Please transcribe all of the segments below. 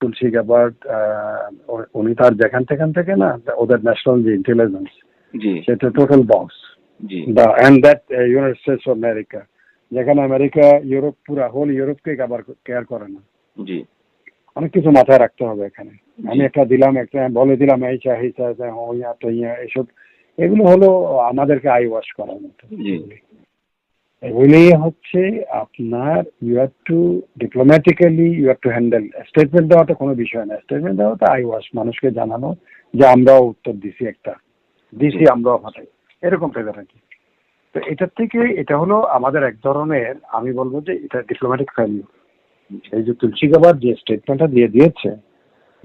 তুলসী Gabbard উনি তার যেখান সেখান থেকে না ওদের ন্যাশনাল যে ইন্টেলিজেন্স সেটা total box the and that United States of America যেখানে আমেরিকা ইউরোপ পুরা হোল ইউরোপকে আবার কেয়ার করে না। জি। অনেক কিছু মাথায় রাখতে হবে এখানে। আমি একটা দিলাম একটা বলে দিলাম এই চা এই চা হইয়া টইয়া এসব এগুলো হলো আমাদেরকে আই ওয়াশ করার মতো। এগুলি হচ্ছে আপনার you have to diplomatically you have to handle statement দেওয়াটা কোনো বিষয় না। স্টেটমেন্ট দেওয়াটা আই ওয়াশ মানুষকে জানানো যে আমরাও উত্তর দিছি একটা দিছি আমরাও ফাটাই এরকম টাইপের আর কি। তো এটার থেকে এটা হলো আমাদের এক ধরনের আমি বলব যে এটা ডিপ্লোম্যাটিক ভ্যালিউ এই যে তুলসী গাবার যে স্টেটমেন্টটা দিয়ে দিয়েছে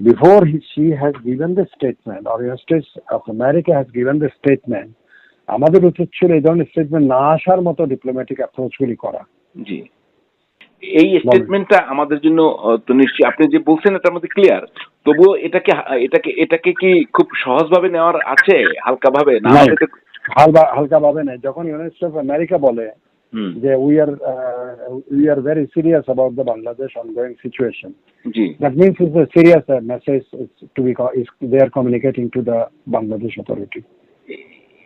before he she has given the statement or United States of America has given the statement আমাদের উচিত ছিল এই ধরনের স্টেটমেন্ট না আসার মতো ডিপ্লোম্যাটিক অ্যাপ্রোচগুলি করা। জি। এই স্টেটমেন্টটা আমাদের জন্য তো নিশ্চয়ই আপনি যে বলছেন এটার মধ্যে ক্লিয়ার তবুও এটাকে এটাকে এটাকে কি খুব সহজভাবে নেওয়ার আছে হালকা ভাবে না নাই। হালকা হালকা ভাবে নেই। যখন ইউনাইটেড অফ আমেরিকা বলে যে we are we are very serious about the Bangladesh ongoing situation G. That means it's a serious uh, message is to be co- is they are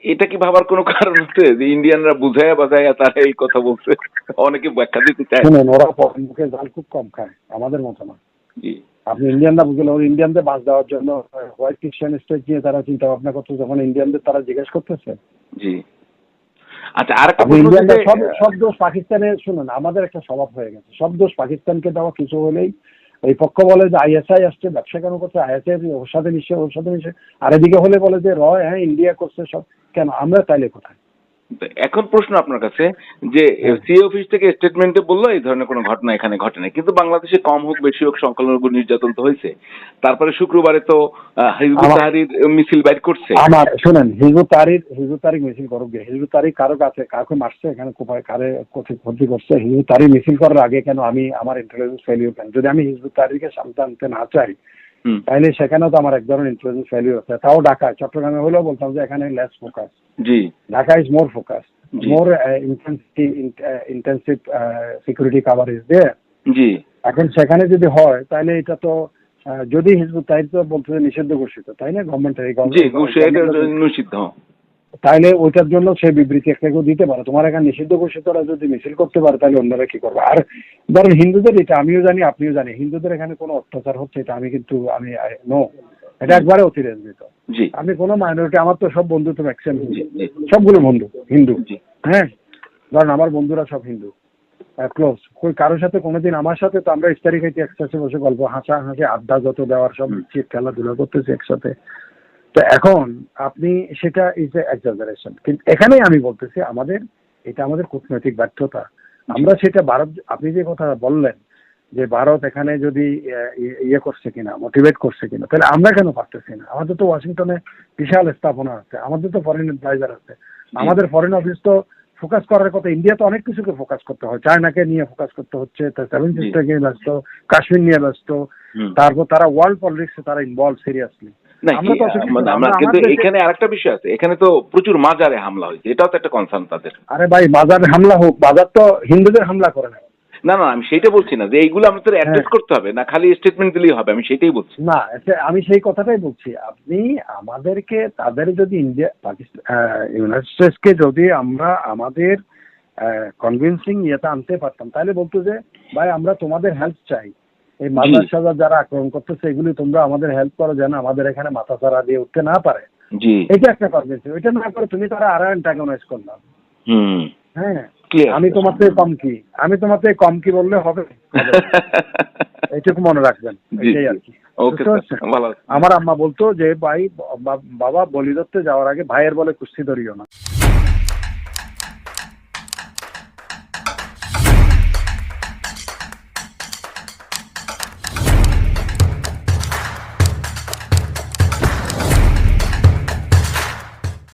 এটা কি ভাবার কোনো কারণ আছে যে ইন্ডিয়ানরা বুঝায় বাজায় তারা এই কথা বলছে? অনেকে ব্যাখ্যা দিতে চায়। শুনুন ওরা মুখে জাল খুব কম খায় আমাদের মতো না। আপনি ইন্ডিয়ানরা বুঝলে ওর ইন্ডিয়ানদের বাস দেওয়ার জন্য হোয়াইট খ্রিস্টান স্টেট নিয়ে তারা চিন্তা ভাবনা করছে যখন ইন্ডিয়ানদের তারা জিজ্ঞেস করতেছে। জি। আচ্ছা আর ইন্ডিয়ানদের সব সব দোষ পাকিস্তানের শুনুন আমাদের একটা স্বভাব হয়ে গেছে। সব দোষ পাকিস্তানকে দেওয়া কিছু হলেই এই পক্ষ বলে যে আইএসআই আসছে ব্যবসা কেন করছে আইএসআই ওর সাথে মিশে ওর সাথে মিশে আর এদিকে হলে বলে যে র হ্যাঁ ইন্ডিয়া করছে সব। কেন? আমরা তাইলে কোথায়? এখন প্রশ্ন আপনার কাছে যে সি অফিস থেকে স্টেটমেন্টে বলল এই ধরনের কোনো ঘটনা এখানে ঘটে নাই কিন্তু বাংলাদেশে কম হোক বেশি হোক সংখ্যালঘু নির্যাতন তো হয়েছে। তারপরে শুক্রবারে তো আহ, হিজবুত মিছিল বাইর করছে। আমার শুনেন হিজবুত তারিখ হিজবুত তারিখ মিছিল করুক গে। তারিখ কারও কাছে কাউকে মারছে এখানে কোপায় কারে কোথায় ক্ষতি করছে? হিজবুত তারিখ মিছিল করার আগে কেন আমি আমার ইন্টেলিজেন্স ফেলিও কেন যদি আমি হিজবুত তারিখকে সামনে আনতে না চাই তাহলে সেখানেও তো আমার এক ধরনের ইনফ্লুয়েন্স ভ্যালু আছে। তাও ঢাকায় চট্টগ্রামে হলেও বলতাম যে এখানে less focus G. Dhaka is more focus. More intensity intensive security cover দিয়ে দেয়ার জি। এখন সেখানে যদি হয় তাহলে এটা তো যদি হিজবুত তাই তো বলতে নিষিদ্ধ ঘোষিত তাই না? এটা নিষিদ্ধ। তাইলে ওইটার জন্য সে বিবৃতি একটা কেউ দিতে পারে। তোমার এখানে নিষিদ্ধ ঘোষিতরা যদি মিছিল করতে পারে তাহলে অন্যরা কি করবে? আর ধরেন হিন্দুদের এটা আমিও জানি আপনিও জানি হিন্দুদের এখানে কোনো অত্যাচার হচ্ছে এটা আমি কিন্তু আমি নো এটা একবারে অতিরঞ্জিত আমি কোনো মাইনরিটি আমার তো সব বন্ধু তো ম্যাক্সিমাম সবগুলো বন্ধু হিন্দু। হ্যাঁ? ধরেন আমার বন্ধুরা সব হিন্দু ক্লোজ কই কারোর সাথে কোনোদিন আমার সাথে তো আমরা ইস্তারি খাইতে একসাথে বসে গল্প হাসা হাসি আড্ডা যত দেওয়ার সব খেলাধুলা করতেছি একসাথে। তো এখন আপনি সেটা ইজ এক্সাজারেশন কিন্তু এখানেই আমি বলতেছি আমাদের এটা আমাদের কূটনৈতিক ব্যর্থতা। আমরা সেটা ভারত আপনি যে কথা বললেন যে ভারত এখানে যদি ইয়ে করছে কিনা মোটিভেট করছে কিনা তাহলে আমরা কেন পারতেছি না? আমাদের তো ওয়াশিংটনে বিশাল স্থাপনা আছে আমাদের তো ফরেন অ্যাডভাইজার আছে। আমাদের ফরেন অফিস তো ফোকাস করার কথা ইন্ডিয়া তো অনেক কিছুকে ফোকাস করতে হয়। চায়নাকে নিয়ে ফোকাস করতে হচ্ছে সেভেন জি। সিস্টারকে নিয়ে ব্যস্ত কাশ্মীর নিয়ে ব্যস্ত। তারপর তারা ওয়ার্ল্ড পলিটিক্সে তারা ইনভলভ সিরিয়াসলি আমরা তো এই, অসুবিধা আমরা- নেই। আমরা আমরা কিন্তু এখানে আরেকটা বিষয় আছে। এখানে তো প্রচুর মাজারে হামলা হয়েছে এটাও তো একটা কনসার্ন তাদের। আরে ভাই বাজার হামলা হোক বাজার তো হিন্দুদের হামলা করে না। না না আমি বলছি না যে এইগুলো আমাদের অ্যাড্রেস হ্যাঁ। করতে হবে না খালি স্টেটমেন্ট দিলেই হবে আমি সেটাই বলছি। না আমি সেই কথাটাই বলছি। আপনি আমাদেরকে তাদের যদি ইন্ডিয়া পাকিস্তান ইউনাইটেড স্টেটসকে যদি আমরা আমাদের কনভিনসিং ইয়েতে আনতে পারতাম তাহলে বলতো যে ভাই আমরা তোমাদের হেল্প চাই। এই মাদ্রাস সাজার যারা আক্রমণ করতেছে এগুলি তোমরা আমাদের হেল্প করো যেন আমাদের এখানে মাথা ছাড়া দিয়ে উঠতে না পারে। এটা একটা কনভিনসিং এটা না করে তুমি তারা আর অ্যান্টাগনাইজ করলাম হ্যাঁ। আমি তোমার থেকে কম কি? আমি তোমার থেকে কম কি বললে হবে? এইটুকু মনে রাখবেন। এটাই আর কি? আমার আম্মা বলতো যে ভাই বাবা বলি ধরতে যাওয়ার আগে ভাইয়ের বলে কুস্তি ধরিও না।